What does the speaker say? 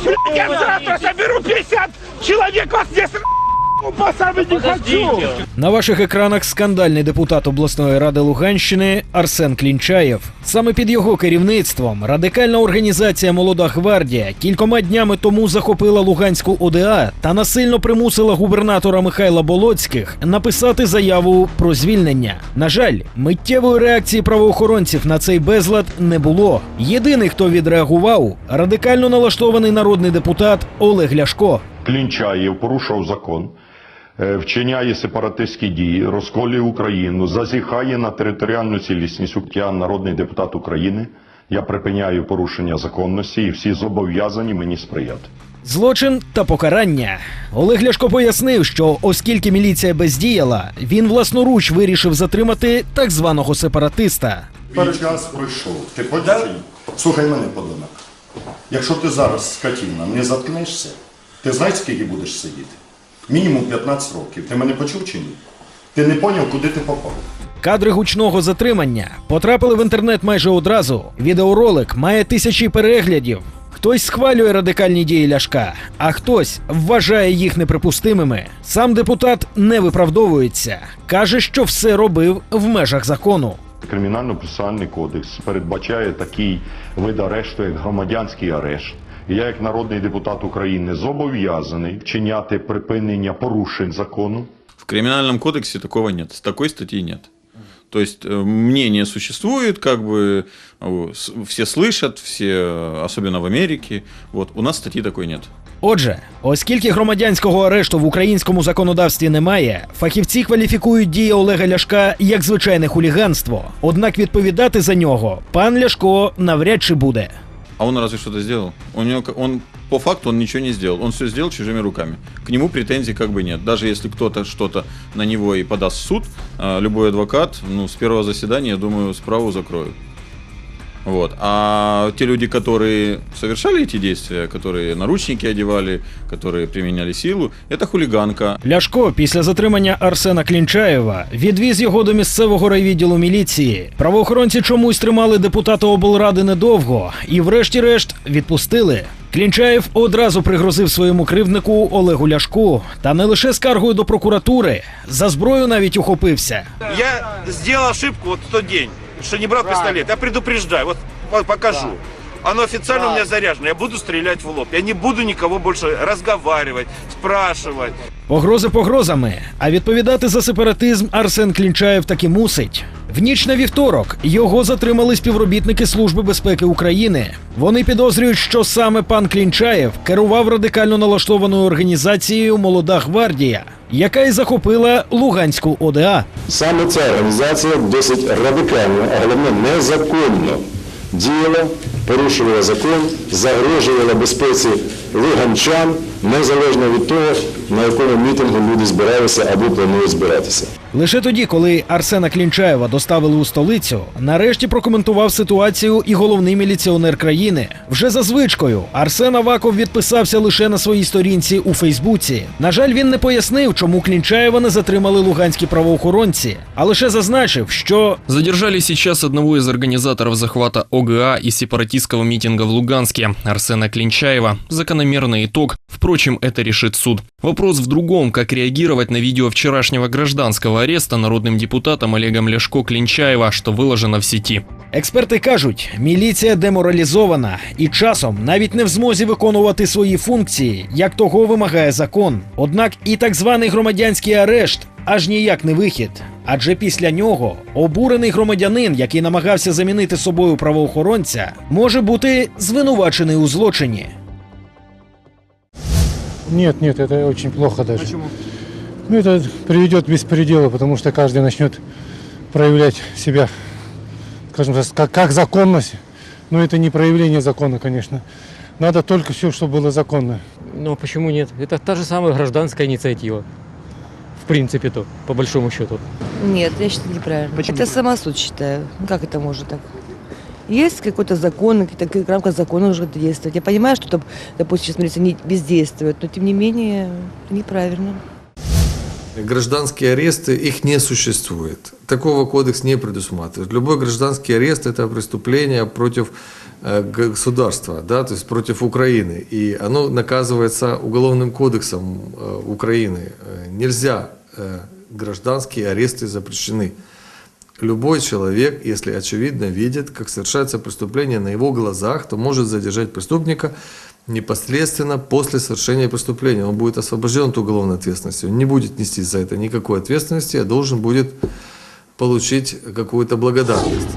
блядь, я завтра соберу 50 человек, вас здесь На ваших екранах скандальний депутат обласної ради Луганщини Арсен Клінчаєв. Саме під його керівництвом радикальна організація Молода гвардія кількома днями тому захопила Луганську ОДА та насильно примусила губернатора Михайла Болоцьких написати заяву про звільнення. На жаль, миттєвої реакції правоохоронців на цей безлад не було. Єдиний, хто відреагував, радикально налаштований народний депутат Олег Ляшко. Клінчаєв порушив закон, вчиняє сепаратистські дії, розколює Україну, зазіхає на територіальну цілісність. Я народний депутат України. Я припиняю порушення законності і всі зобов'язані мені сприяти. Злочин та покарання. Олег Ляшко пояснив, що оскільки міліція бездіяла, він власноруч вирішив затримати так званого сепаратиста. Час пройшов. Ти подяй? Слухай мене, подонок. Якщо ти зараз, скотина, не заткнешся, ти знаєш, скільки будеш сидіти? Мінімум 15 років. Ти мене почув чи ні? Ти не поняв, куди ти попав? Кадри гучного затримання потрапили в інтернет майже одразу. Відеоролик має тисячі переглядів. Хтось схвалює радикальні дії Ляшка, а хтось вважає їх неприпустимими. Сам депутат не виправдовується, каже, що все робив в межах закону. Кримінально-процесуальний кодекс передбачає такий вид арешту, як громадянський арешт. І я, як народний депутат України, зобов'язаний вчиняти припинення порушень закону В криминальном кодексе такого нет, такой статьи нет. То есть э, мнение существует, как бы э, с- все слышат, все, э, особенно в Америке. Вот у нас статьи такой нет. Отже, оскільки громадянського арешту в українському законодавстві немає, фахівці кваліфікують дії Олега Ляшка як звичайне хуліганство. Однак відповідати за нього пан Ляшко навряд чи буде. А он разве что-то сделал? У него, он по факту он ничего не сделал. Он все сделал чужими руками. К нему претензий как бы нет. Даже если кто-то что-то на него и подаст в суд, э, любой адвокат, ну, с первого заседания, я думаю, справу закроют. Вот. А те люди, которые совершали эти действия, которые наручники одевали, которые применяли силу, это хулиганка. Ляшко після затримання Арсена Клінчаєва відвіз його до місцевого райвідділу міліції. Правоохоронці чомусь тримали депутата облради недовго і, врешті-решт, відпустили. Клінчаєв одразу пригрозив своєму кривднику Олегу Ляшку, та не лише скаргою до прокуратури, за зброю навіть ухопився. Я сделал ошибку вот в тот день, что не брал пистолет. Я предупреждаю, вот по- покажу. Оно официально у меня заряжено. Я буду стрелять в лоб. Я не буду никого больше разговаривать, спрашивать. Погрози погрозами, а відповідати за сепаратизм Арсен Клінчаєв таки мусить. В ніч на вівторок його затримали співробітники Служби безпеки України. Вони підозрюють, що саме пан Клінчаєв керував радикально налаштованою організацією Молода гвардія, яка й захопила Луганську ОДА. Саме ця організація досить радикально, а головне незаконно діяла, порушувала закон, загрожувала безпеці луганчан, незалежно від того, на якому мітингу люди збиралися або планують збиратися. Лише тоді, коли Арсена Клінчаєва доставили у столицю, нарешті прокоментував ситуацію і головний міліціонер країни. Вже за звичкою Арсен Аваков відписався лише на своїй сторінці у Фейсбуці. На жаль, він не пояснив, чому Клінчаєва не затримали луганські правоохоронці, а лише зазначив, що Задержали сейчас одного из организаторов захвата ОГА и сепаратистского митинга в Луганске, Арсена Клинчаева. Закономерный итог. Впрочем, это решит суд. Вопрос в другом, как реагировать на видео вчерашнего гражданского ареста народным депутатом Олегом Ляшко Клинчаева, что выложено в сети. експерти кажуть, міліція деморалізована і часом навіть не в змозі виконувати свої функції, як того вимагає закон. Однак і так званий громадянський арешт аж ніяк не вихід. Адже після нього обурений громадянин, який намагався замінити собою правоохоронця, може бути звинувачений у злочині. Нет, нет, это очень плохо даже. Почему? Ну, это приведет к беспределу, потому что каждый начнет проявлять себя, скажем так, как, как законность. Но это не проявление закона, конечно. Надо только все, чтобы было законно. Но почему нет? Это та же самая гражданская инициатива. В принципе-то, по большому счету. Нет, я считаю неправильно. Это самосуд считаю. Как это может так? Есть какой-то закон, какие-то в рамках закона нужно действовать. Я понимаю, что, там, допустим, сейчас милиция не бездействует, но тем не менее неправильно. Гражданские аресты, их не существует. Такого кодекс не предусматривает. Любой гражданский арест – это преступление против э, государства, да, то есть против Украины. И оно наказывается Уголовным кодексом э, Украины. Э, Нельзя, гражданские аресты запрещены. Любой человек, если очевидно видит, как совершается преступление на его глазах, то может задержать преступника непосредственно после совершения преступления. Он будет освобожден от уголовной ответственности. Он не будет нести за это никакой ответственности, а должен будет получить какую-то благодарность.